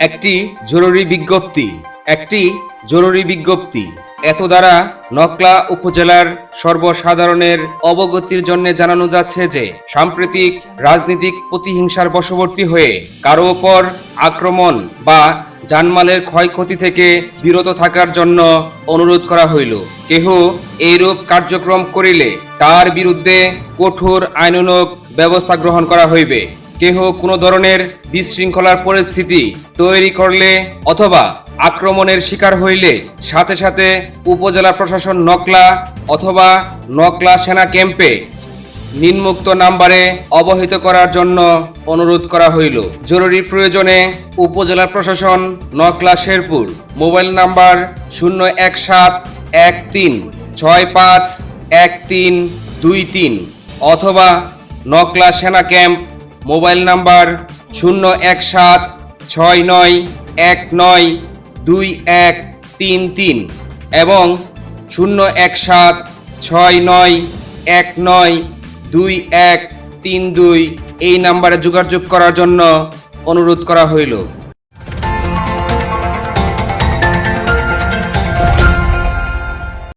একটি জরুরি বিজ্ঞপ্তি, একটি জরুরি বিজ্ঞপ্তি। এত দ্বারা নকলা উপজেলার সর্বসাধারণের অবগতির জন্য জানানো যাচ্ছে যে, সাম্প্রতিক রাজনৈতিক প্রতিহিংসার বশবর্তী হয়ে কারও ওপর আক্রমণ বা জানমালের ক্ষয়ক্ষতি থেকে বিরত থাকার জন্য অনুরোধ করা হইল। কেহ এইরূপ কার্যক্রম করিলে তার বিরুদ্ধে কঠোর আইনানুগ ব্যবস্থা গ্রহণ করা হইবে। কেহ কোনো ধরনের বিশৃঙ্খলার পরিস্থিতি তৈরি করলে অথবা আক্রমণের শিকার হইলে সাথে সাথে উপজেলা প্রশাসন নকলা অথবা নকলা সেনা ক্যাম্পে নিম্মুক্ত নাম্বারে অবহিত করার জন্য অনুরোধ করা হইল। জরুরি প্রয়োজনে উপজেলা প্রশাসন নকলা শেরপুর, মোবাইল নাম্বার শূন্য এক সাত এক তিন ছয় পাঁচ এক তিন দুই তিন অথবা নকলা সেনা ক্যাম্প মোবাইল নাম্বার শূন্য এক সাত ছয় নয় এক নয় দুই এক তিন তিন এবং শূন্য এক সাত ছয় নয় এক নয় দুই এক তিন দুই এই নাম্বারে যোগাযোগ করার জন্য অনুরোধ করা হইল।